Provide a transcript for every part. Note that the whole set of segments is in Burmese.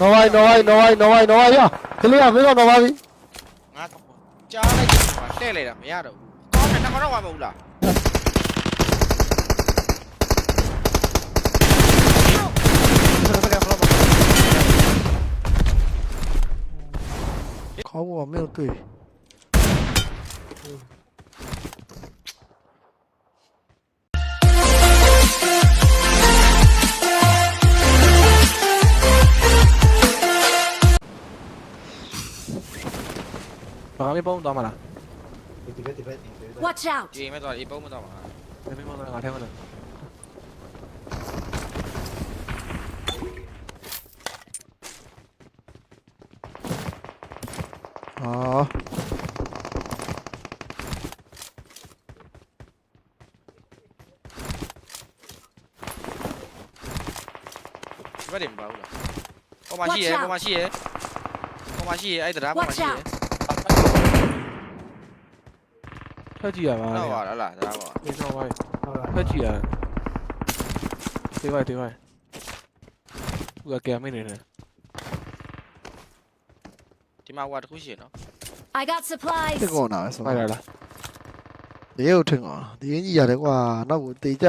နော်ဝိုင်းနော်ဝိုင်းနော်ဝိုင်းနော်ဝိုင်းနော်ဝိုင်းရကလေးကမင်းတော့နော်ပါပြီငါကြားလိုက်တယ်ကွာလှည့်လိုက်တာမရတော့ဘူးကောင်းတယ်နှစ်ခါတော့ဝါမဟုတ်လားခေါင်းပေါ်မင်းတို့တွေ့ ဘာမှမပုံသွားမလားဒီဘက်ဒီဘက်ဒီဘက် Watch out! ဒီမဲ့တော့ဒီပုံမတော့ပါဘယ်မပုံသွားငါထဲမှာလဲဟာဒီဘက်တွေမပါဘူးလားပေါ်မှာရှိရဲပေါ်မှာရှိရဲပေါ်မှာရှိရဲအဲ့တရားပေါ်မှာရှိရဲ ထွက်ကြည့်ရပါဟုတ်လေပါလားလားတရားပေါ်ဒီတော့ပါဟုတ်လားထွက်ကြည့်ရတေးပါတေးပါသူကကဲမင်းနေတယ်ဒီမှာဟိုတစ်ခုရှိရနော် I got supplies. တက်ကောနာပဲဆိုဖိုက်လာလားဒီရုပ်ထင်ကောဒီရင်ကြီးရတယ်ကွာနောက်ကိုတေးကြ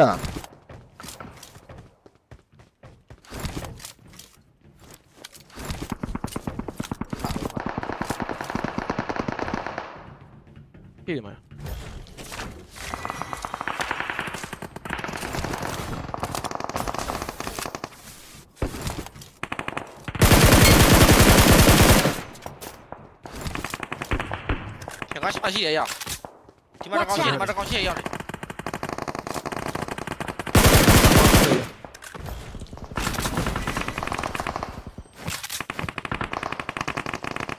是霸气的呀！你妈这高你妈这高气的呀！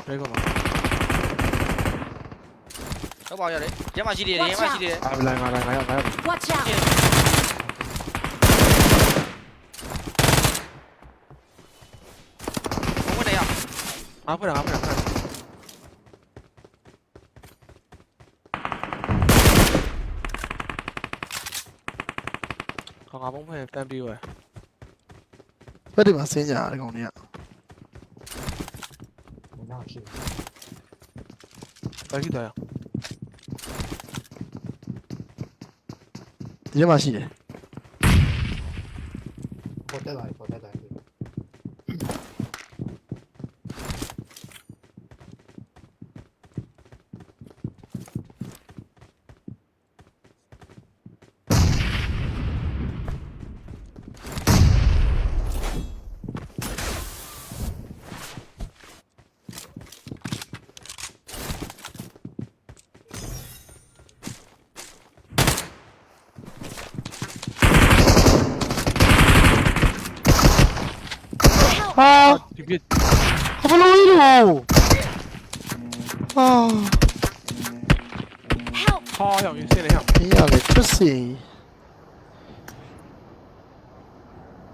没干嘛？小宝要的，野马系列，野马系列的。来来来来来来！我操！我不能呀！啊，不能啊，不能！ င့်တာငါဖွင့်တာခဏခေါင်းငါပုံဖွင့်တန်းပြီးွယ်ဘက်ဒီမှာဆင်းကြတယ်ကောင်တွေကနောက်ရှိဘာကြည့်တော့ရဒီထဲမှာရှိတယ်ပေါ်တက်လာပေါ်တက်လာဟာ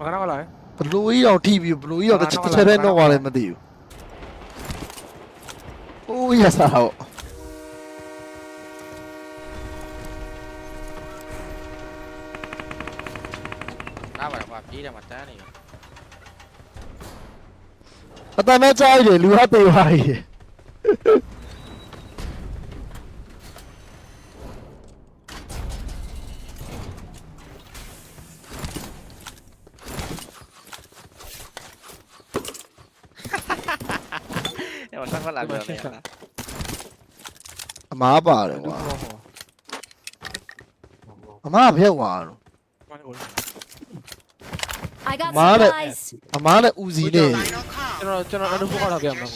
မကနာကလာ ဘလို့ကြီးတော့ထိပြီးဘလို့ကြီးတော့တစ်ချက်တစ်ချက်တည်းတော့ပါလဲမသိဘူးအိုးရစားဟုတ် နားပါကွာပြေးတယ်မှာတန်းနေ အတမ်းမဲ့ကြားရတယ်လူဟာတေးပါကြီး မှာဆက်ဖက်လာပြောနေရတာအမားပါတယ်ကွာအမားဖျက်သွားတော့ I got Mare. supplies. အမားနဲ့ဦးစီးနဲ့ကျွန်တော်ကျွန်တော်အနုဘောထားပြမှာ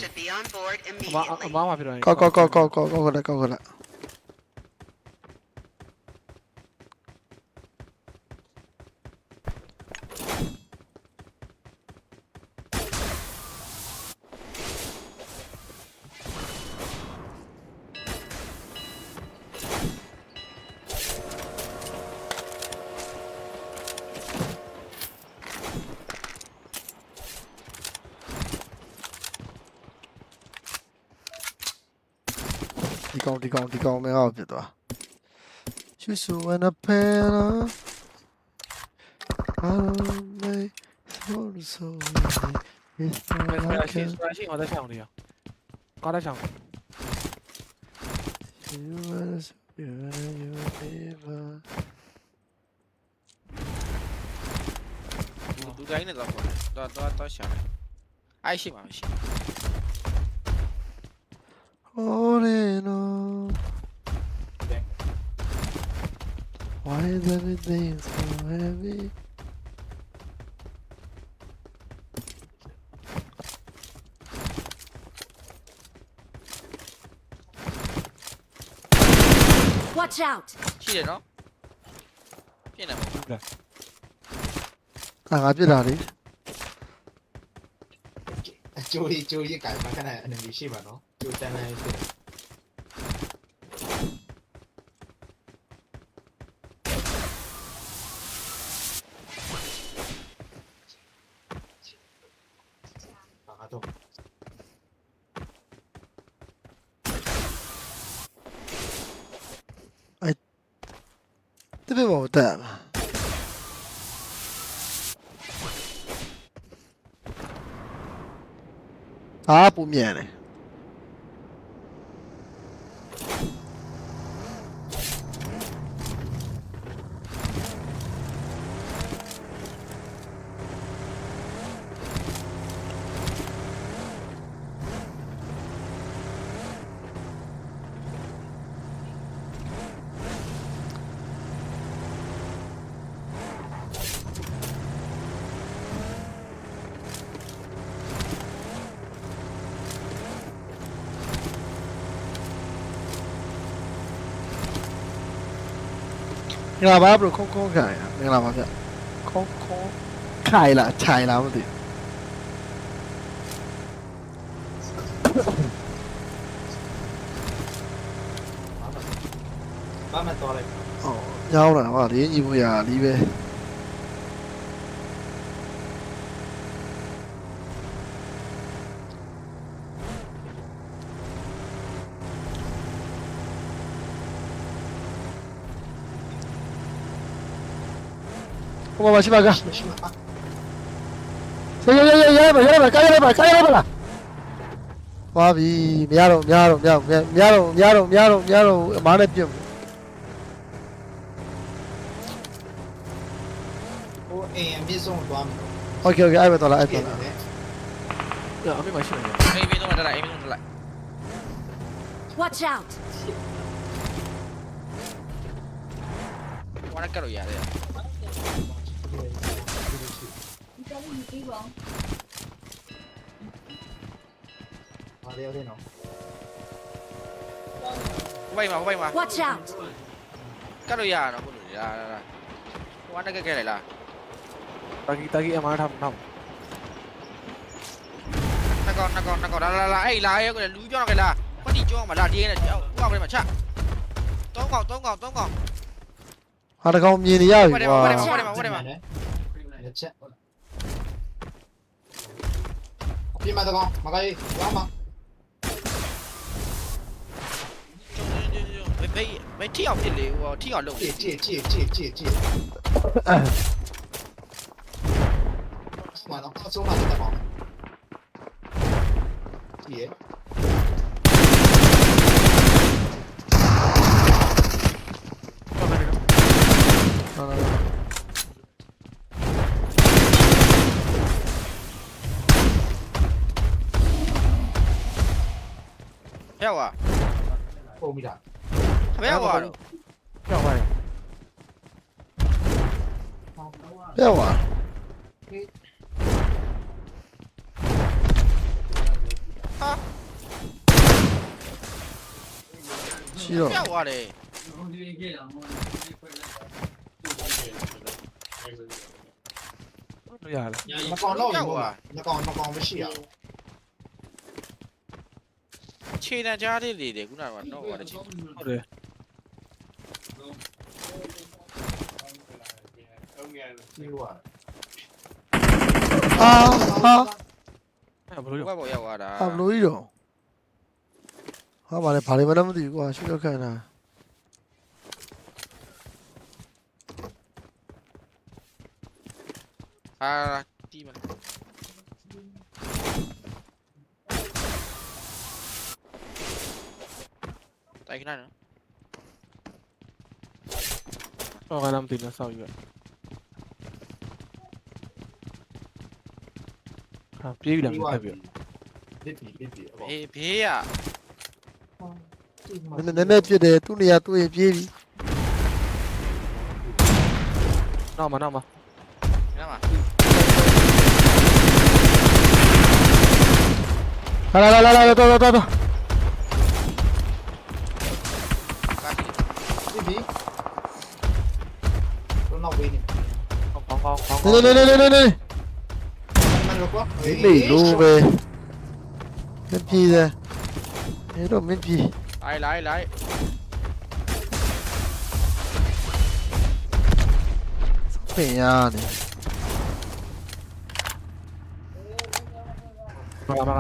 အမအမမှာဖြစ်တော့ကောက်ကောက်ကောက်ကောက်ကောက်ကောက်လက်ကောက်လက်ဒီကောင်ဒီကောင်ဒီကောင်မဲဟောက် 提供提供没有别的。就是我那陪了，阿妹，我的手机。没事没，信我在想你啊，挂在想。都在那块，都都都想，爱信嘛，爱信。တော့ရှာတယ်အဲ့ရှိမှာမရှိ Moreno. Why is everything so heavy? Watch out! ရှိတယ်နော်ပြင်းတယ်ပေါ့ အာငါပြစ်တာလေ ကျိုးကြီးကျိုးကြီးကြိုင်မှာခဏ enemy ရှိပါနော် computer analysis. Devo them. A ah, płomienie. မှာအာပူမြန်တယ်မင်္ဂလာပါဘရိုခုံးခုံးခိုင်မင်္ဂလာပါဗျခုံးခုံးခိုင်လားခြိုင်လားမသိဘာမှတော့လိုက်အော်ညောင်းတာဟာဒီညီဖို့ရလီးပဲ ပေါ်ပါရှိပါကဆေးရရရရပါရပါကားရပါကားရပါလားသွားပြီမရတော့မရတော့မရတော့မရတော့မရတော့မရတော့မရတော့အမားနဲ့ပြတ်ဟိုအိမ်အပြည့်ဆုံးသွားမယ်โอเคโอเคအဲ့ပဲတော့လားအဲ့တော့လားအမေမရှိဘူးအိမ်မင်းတော့တက်လိုက်အိမ်မင်းတော့တက်လိုက် Watch out ဝါရကတော့ရတယ် à đeo thế nào có bay mà có bay mà. Watch out. cắt đôi già nó có đuổi ra ra ra không ăn cái cây này là. Tagi, tagi em ăn thầm thầm. nó còn nó còn nó còn là là là ấy là ấy cái này lú cho nó cái là. Có gì cho mà là đi này chứ không cái mà chả tốn còn tốn còn tốn còn ဟာတကောင်မြင်နေရပြီ ဟုတ်တယ် ကွာ ဟုတ်တယ်ဟုတ်တယ်ဟုတ်တယ် လက်ချက်ပြမတော့မကလေးရောမ ဘယ်ဘယ်ဘယ်ထိအောင်ဖြစ်လေဟိုထိအောင်လုပ် ကြည့်ကြည့်ကြည့်ကြည့်ကြည့်ကြည့်မ မြောက်ပါပုံမိတာမြောက်ပါတော့ကြောက်ပါရဲ့ပြောက်ပါဟာရှိတော့မြောက်ပါလေရရတယ်မကောင်တော့ဘူးမကောင်မကောင်မရှိရဘူး ခြေတံကြားလေးလေတယ်ခုနကတော့ဟောတယ်ခြေဟုတ်တယ်အာဟာအဲ့ဘလို့ရောဘဘောရောက်သွားတာအဘလို့ရောဟာဗါလေဗါလေမလည်းမသိဘူးကွာရှုပ်ရခံတာအာတီးမှာ တိုက်ခဏနော် တော့ကလည်းမသိဘူးစောက်ယူရဟာပြေးပြီလားမဖက်ပြီ လစ်ပြီလစ်ပြီအပေါ် အေးဘေးရ နည်းနည်းနည်းပြစ်တယ်သူ့နေရာသူ့ရင်ပြေးပြီ နောက်မှာနောက်မှာ ခဏမှာ လာလာလာလာတော့တော့တော့တော့ นอกวีนี่ของของของของของ Đây đây đây đây đây đây. มันรู้ว่า Đến đỉ lu về. Bên phi ra. Thế rồi bên phi. ไล่ไล่ไล่ Mẹ nhà này. มามา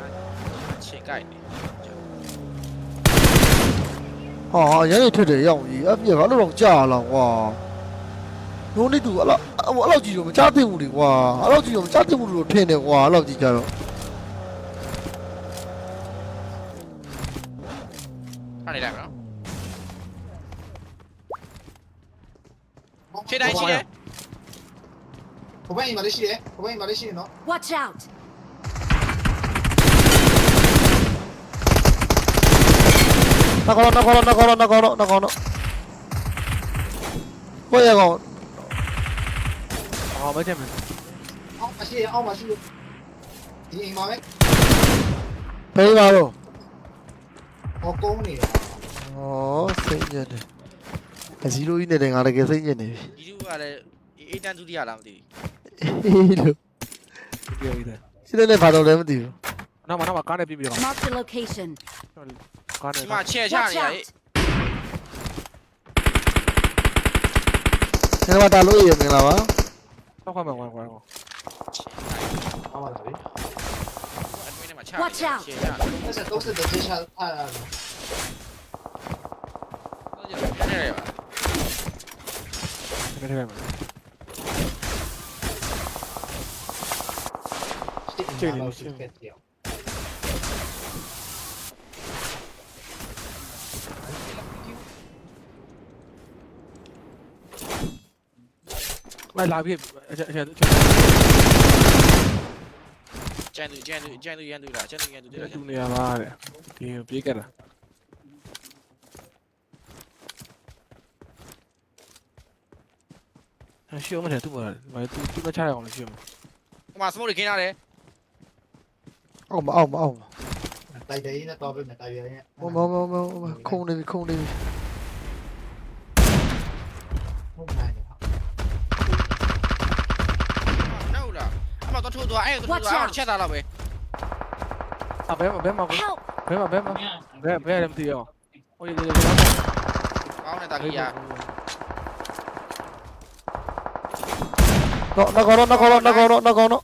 ဟာရရင်ထွက်တယ်ရောက်ကြီးအပြည့်ကအဲ့လိုတော့ကြာလာကွာဒုံးနေသူအဲ့လိုအဲ့လိုကြည့်တော့မချသိဘူးလေကွာအဲ့လိုကြည့်တော့မချသိဘူးလို့ထင်တယ်ကွာအဲ့လိုကြည့်ကြတော့ခဏနေလိုက်မနော်ခြေတိုင်းရှိတယ်ဟိုဘက်အိမ်မှာလေးရှိတယ်ဟိုဘက်အိမ်မှာလေးရှိတယ်နော် Watch out! No colo, no colo, no colo, no colo, no colo. Voy a con. Oh, méteme. Vamos para allí, vamos para allí. Y mame. Pegado. O con ni. Oh, sí, ya. အဇီလိုကြီးနဲ့လည်းငါတကယ်စိတ်ညစ်နေပြီဒီလူကလည်းအေးတန်းသူတိရလားမသိဘူးအေးလို့ပြောပြီးသားစိတ်နဲ့ဘာတော့လည်းမသိဘူးနောက်မှနောက်မှကားနဲ့ပြေးပြီးတော့ Mark the location 起码切一下你！现在我打撸也没了吗？上快门关关我！他妈的！Watch out！那些都是狙击枪啊！这边这边！这这个！ലാബി Chen đi, chen đi, chen đi, chen đi đã, chen đi, chen đi đã. Chúng này mà đấy, thì biết cái nào. Thằng siêu mà thể tụi mình, mà tụi tụi nó chạy rồi siêu. Mà smoke được kia nào đấy? Ông mà ông mà ông. Tay đấy nó to bên này tay đấy. Ông ông ông ông không đi không đi. ఒక టూ దో ఐ ఒక టూ దో ఆర్ చేత అలా పోయి ఆ బే బే మా బే మా బే మా బే బే ఎం తీయో ఓయ్ లే లే కావనే తాకియా No, no, no, no, no, no, no, no, no.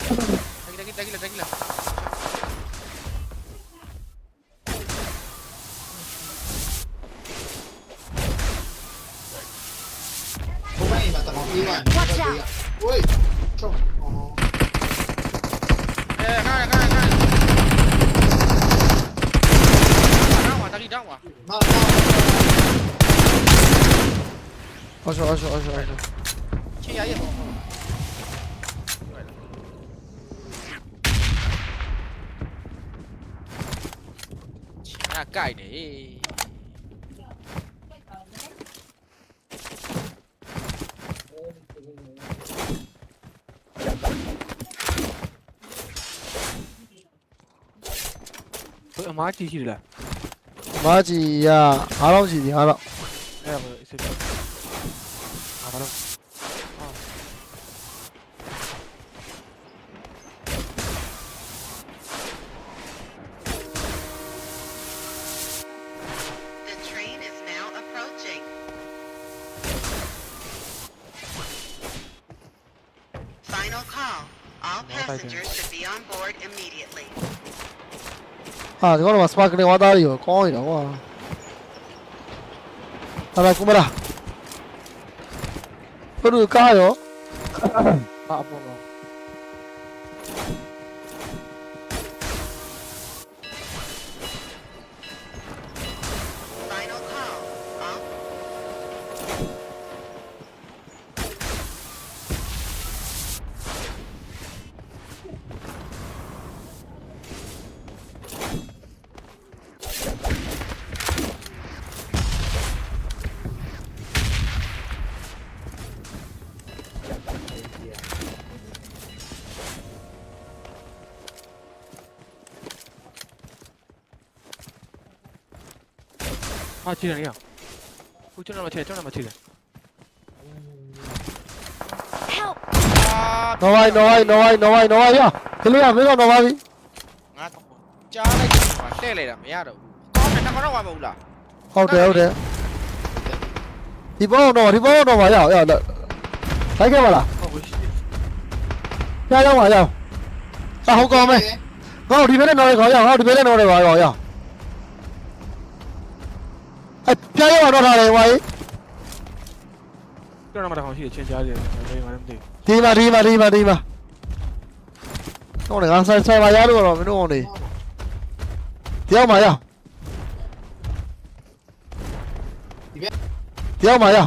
Tranquila, tranquila, tranquila. 那盖你。喂，马吉去了。马吉呀，哈喽，吉吉，哈喽。 아 저거는 막 스파클링 와다리요 꽁이라고 와 하나 꾸며라 흐르 까요 아 보러 맞추잖아요. 쫄쫄 맞추래, 쫄쫄 맞추래. nó ai nó ai nó ai nó ai nó ai nhá. Cái này mới là nó ai ngắt cha này mà xe này là mày đâu con này nó có nó qua bù là? Không được không được thì bố nó thì bố nó mà nhá thấy cái mà là ra đâu mà nhá tao à, không có mày. Không đi bên này nó này có nhá không đi bên này nó này có nhá. ရရလိုက်ခဲ့ပါလားဟုတ်ဘူးရှိရရောက်ပါရအာဟုတ်ကောင်းမယ်ဟောဒီဘက်နဲ့နော်ရခေါ်ရဟောဒီဘက်နဲ့နော်ရပါရောရအဲ့ပြရရောက်တော့ထားတယ်ဝိုင်းကျွန်တော်မတော်ရှိတယ်ချင်းကြားတယ်ဘယ်မှာလဲမသိဒီမှာဒီမှာဒီမှာဒီမှာဟောလေငါဆိုင်ဆိုင်ပါရလို့တော့မင်းတို့အောင်နေတရားမှာရတရားမှာရ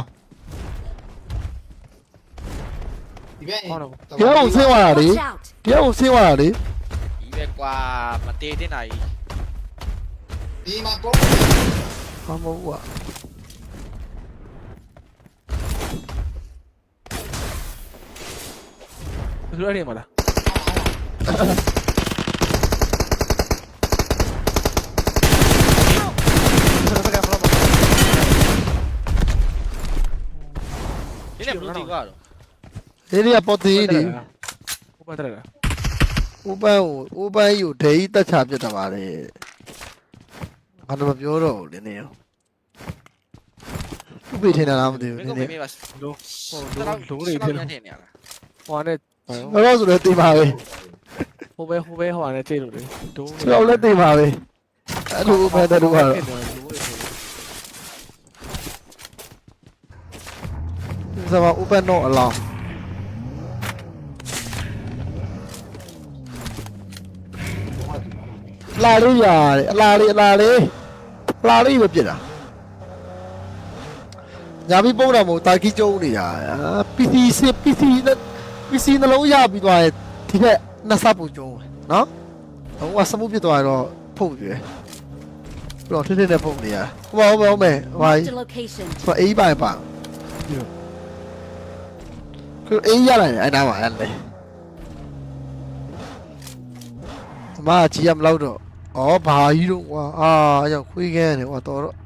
ဒီဘက်ဘူးဟုတ်တော့တရားကိုဆင်းသွားတာလေ Watch out! တရားကိုဆင်းသွားတာလေဒီပဲကွာမတေတင်တာကြီးဒီမှာကို ဘာမဟုတ်ဘူးอ่ะဘယ်လိုလဲမလားဒီလည်းဘလူးတီကတော့ဒီနေ့ကပေါ်သေးဒီဟိုပတ်တယ်လားဥပန်းကိုဥပန်းကြီးကိုဒေကြီးတက်ချပြတ်တာပါလေ ဘာလို့မပြောတော့ဘူးဒီနေ့ရောဥပိထင်တာလားမသိမဘူးင်းဒီကနေ့မေးပါလို့ဟိုတော့လုံးလေးထင်နေနေရလားဟိုနဲ့ဘာလို့ဆိုလဲသိပါပဲဟိုပဲဟိုပဲဟိုနဲ့ကြည့်လို့လေဒုံးကျွန်တော်လည်းသိပါပဲအဲ့လိုဥပန်းတဲ့လူကတော့လုံးလေးထင်စမဥပန်း လောင်းလာလေးရတယ်အလားလေးအလားလေးအလားလေးပဲပြစ်တာညာပြီးပုံးတာမဟုတ်တာကီကျုံနေတာ PC စစ် PC နဲ့ PC နှလုံးရပြီးသွားရင်ဒီဘက်နှစ်ဆပ်ပူကျုံးတယ်နော်ဟိုကစမှုဖြစ်သွားရင်တော့ဖုတ်ပြဲပြီးတော့ထထနဲ့ဖုတ်နေရဟိုပါဟိုပါဟိုမယ်ဟို Marked a location. ဆိုအေးပါပါคือအေးရလာတယ်အဲ့နားမှာအဲ့လေအမကြီးရမလို့တော့ ဩဘာကြီးတော့ကွာအာအရောက်ခွေးခဲတယ်ကွာတော်တော့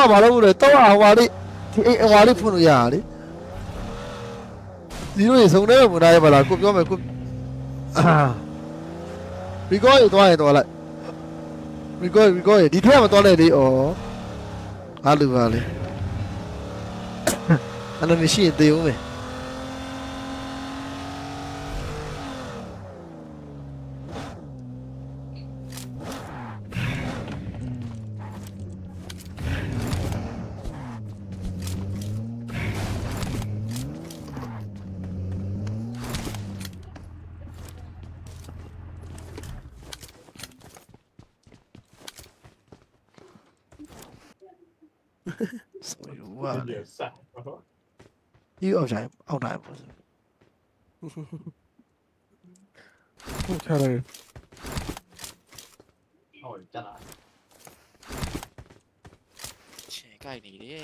တော့ဘာလို့လဲတော့ဟိုဟာလေးဒီအိမ်ဟိုဟာလေးဖွင့်လို့ရတာလေဒီလိုရေစုံနေမှာနိုင်ပါလားကိုပြောမယ်ကိုရီကောရသွားရင်တော့လိုက်ရီကောရီကောရဒီထက်မသွားလိုက်လေဩအားလူပါလေအဲ့လိုမရှိရင်သေဦးမယ် そういうのはね。You outside, outside person. Caralho. Ôi, chắc là. Trẻ cái này đi.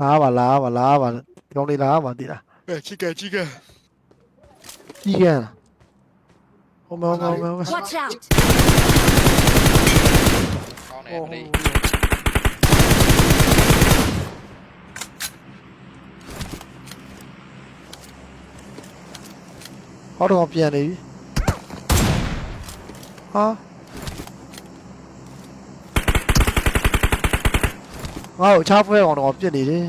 လာပါလာပါလာပါဒီကောင်လေးလာပါတည်လား 哎，这个这个， ကြီးကန်လားဟိုမောမောမော Watch out! 高呢 โอ้ 可以。 ဟောတော့ပြန်နေပြီဟာ ငါ့ကိုချားဖွဲအောင်တော့ပြစ်နေတယ်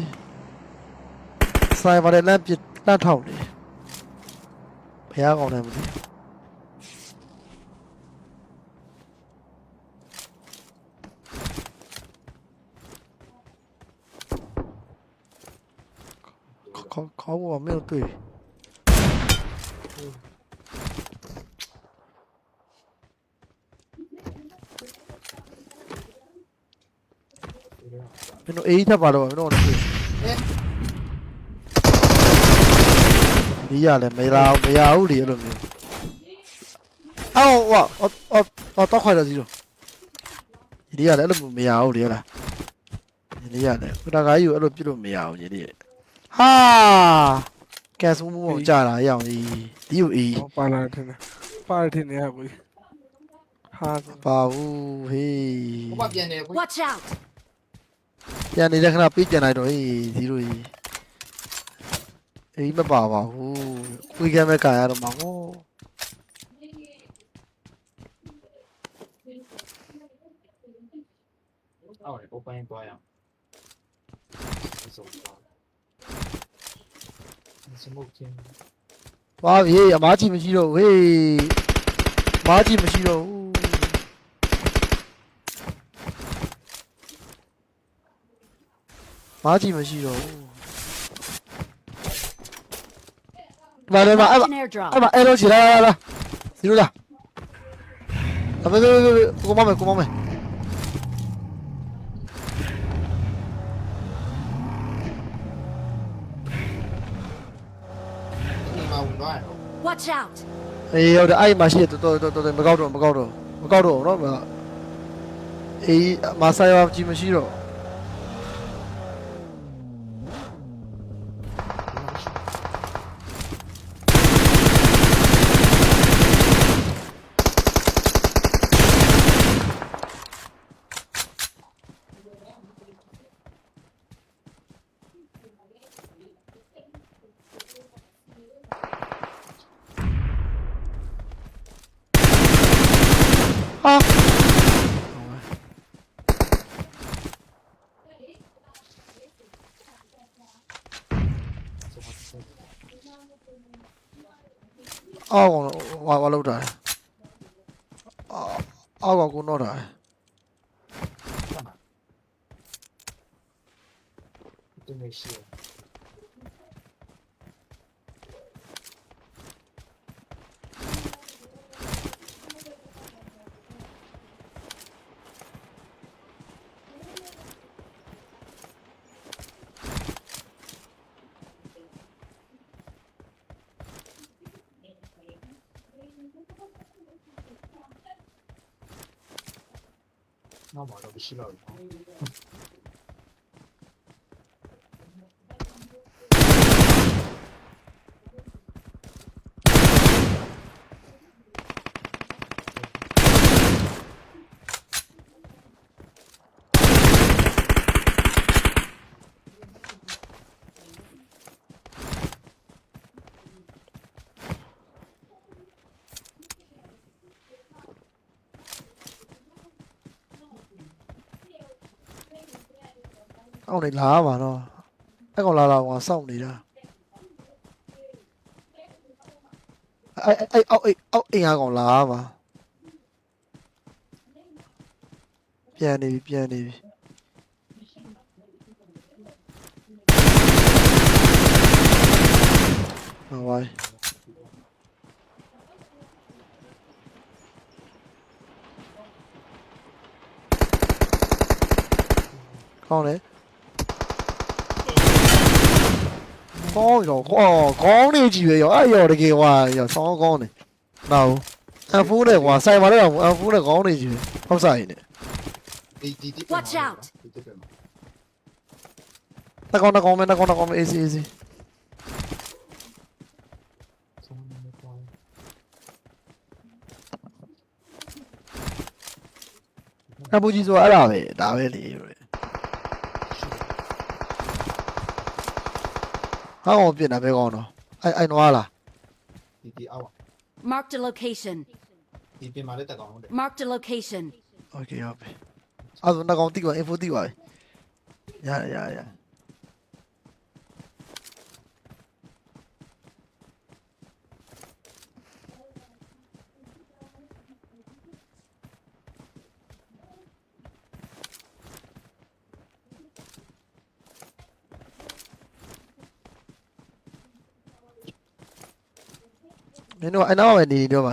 ဆိုင်ပါတဲ့လမ်းပြစ်လမ်းထောက်နေဘယ်ကောင်လဲမသိခေါခေါခေါဘောမင်းတို့ င်းတို့အေးထပ်ပါတော့မင်းတို့လည်းဒီရလဲမရဘူးမရဘူးလေအဲ့လိုမျိုးအော်ဝါအော်အော်အော်တော့ခွာရစီတော့ဒီရလဲအဲ့လိုမျိုးမရဘူးလေဟလားဒီရလဲခုနကကြီးကိုအဲ့လိုပြစ်လို့မရဘူးညီလေးဟာကဲဆုံးမှုအောင်ကြာလာရအောင်ဒီဒီကိုအေးဟောပါလာတယ်ပါလာတယ်နေရဘူးဟာပါဘူးဟေးဘုရားပြန်နေခွေး Watch out! ပြန်နေတဲ့ခဏပြေးကြံလိုက်တော့ဟေးဒီလိုကြီးအေးမပါပါဘူးခွေးကမ်းမဲ့ကာရတော့မှာဟောအော်လေ open သွားရအောင်ဆိုတော့စမုတ်ချင်းပါပြီအမားကြီးမရှိတော့ဘူးဟေးအမားကြီးမရှိတော့ဘူး Má gì mà 마지 면 싫어. 말해봐, 알바, 알바, 에너지라, 라라. 이러자. 아, 왜, 왜, 왜, 왜, 고마워, 고마워. Watch out. Ê, ở đây ai mà xịt tôi tôi tôi tôi mà cao rồi mà cao rồi mà cao rồi đó mà. Ê, mà sao em chỉ mà xịt rồi. အော်ဝါဝါလောက်တာအော်အော်ကိုတော့တာသူမရှိဘူး 違う အောက်နေလာပါတော့အဲ့ကောင်လာလာကောင်စောင့်နေတာအဲ့အဲ့အောက်အိအောက်အိမ်ဟာကောင်လာပါပြန်နေပြီပြန်နေပြီဟောပါကောင်းတယ် ကောင်းရောကောကောင်းနေကြည့်ပဲရောအဲ့ရောတကယ်ဟွာရောဆောင်းကောင်းနေနောက်အဖူးနဲ့ဟွာဆိုင်ပါတော့အဖူးနဲ့ကောင်းနေကြည့်ပဲဟုတ်ဆိုင်နေဒီဒီဒီ Watch out ဒီဒီပြန်မှာတကောင်တကောင်မဲတကောင်တကောင်မဲ easy easy အဘူကြီးဆိုအဲ့ဒါပဲဒါပဲလေ ဟောင်းပြစ်နေပဲကောင်းတော့အဲ့အဲ့နွားလားဒီဒီအောက် Marked a location. ဒီပြင်မှာလည်းတက်ကောင်တဲ့ Marked a location. Okay ဟုတ်ပြီအဲ့ဒါတော့တိကွာ info တိပါပြီရရရရ မင်းတို့အဲ့နောက်ပဲနေနေတော့ပါ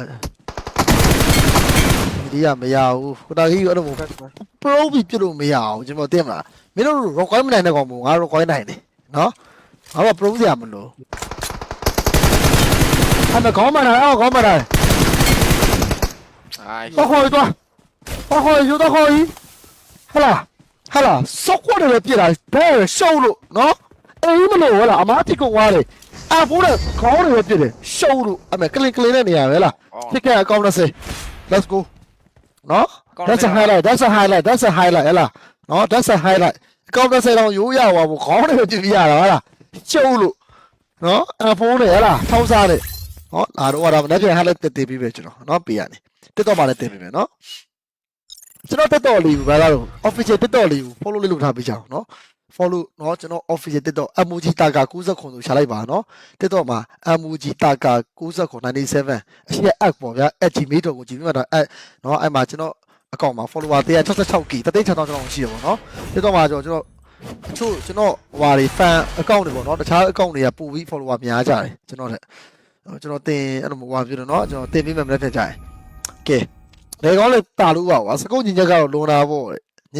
ဒီကမရဘူးခုနကကြီးအဲ့လိုဖက်ကွာ pro ပြီးပြလို့မရအောင်ကျွန်တော်သိမလားမင်းတို့ record မနိုင်တဲ့ကောင်မို့ငါ record နိုင်တယ်နော်ငါက pro စရာမလိုအဲ့မကောင်းမလားအော်ကောင်းမလားအိုင်တော့ခေါ်ရတော့တော့ခေါ်ရတော့ခေါ်ရဟလာဟလာစောက်ကွက်တယ်ပြစ်တာဘဲရှုံးလို့နော်အေးမလို့ဟလာအမားတိကုံသွားတယ် အဖိုးတဲ့ခေါင်းတွေပြစ်တယ်ရှုံးလို့အမေကလင်ကလင်နဲ့နေရပဲလားအော်ဖြစ်ခဲ့အကောင်း30 let's go နော် that's a highlight that's a highlight that's a highlight ဟဲ့လားနော် that's a highlight အကောင်း30တော့ရိုးရပါဘူးခေါင်းတွေပြပြရတာဟုတ်လားကျုပ်လို့နော်အဖုန်းတွေဟဲ့လားထောက်စားတယ်နော်လာတော့တော့လည်းပြန် highlight တက်တည်ပြီးပဲကျွန်တော်နော်ပေးရတယ်တက်တော့မှလည်းတင်ပေးမယ်နော်ကျွန်တော်တက်တော့လေးဘာလားတော့ official တက်တော့လေးကို follow လေးလုပ်ထားပေးကြအောင်နော် follow နော်ကျွန်တော် official တက်တော့ emoji တာကာ69ဆိုရှာလိုက်ပါနော်တက်တော့မှာ emoji တာကာ69 97အရှိ app ပေါ့ဗျာ @gmail.com ကိုကြည့်ပြီးမှတော့ app နော်အဲ့မှာကျွန်တော်အကောင့်မှာ follower 166k တသိန်း6000ကျော်ရှိရပါတော့တက်တော့မှာကျွန်တော်အချို့ကျွန်တော်ဟွာတွေ fan account တွေပေါ့နော်တခြား account တွေကပို့ပြီး follower များကြတယ်ကျွန်တော်တဲ့ကျွန်တော်တင်အဲ့လိုဟွာပြတယ်နော်ကျွန်တော်တင်ပေးမယ်မနေ့ဖြစ်ကြတယ်ကဲလေကောင်းလေတာလို့ပါကွာစကုတ်ညီချက်ကတော့လွန်တာပေါ့တဲ့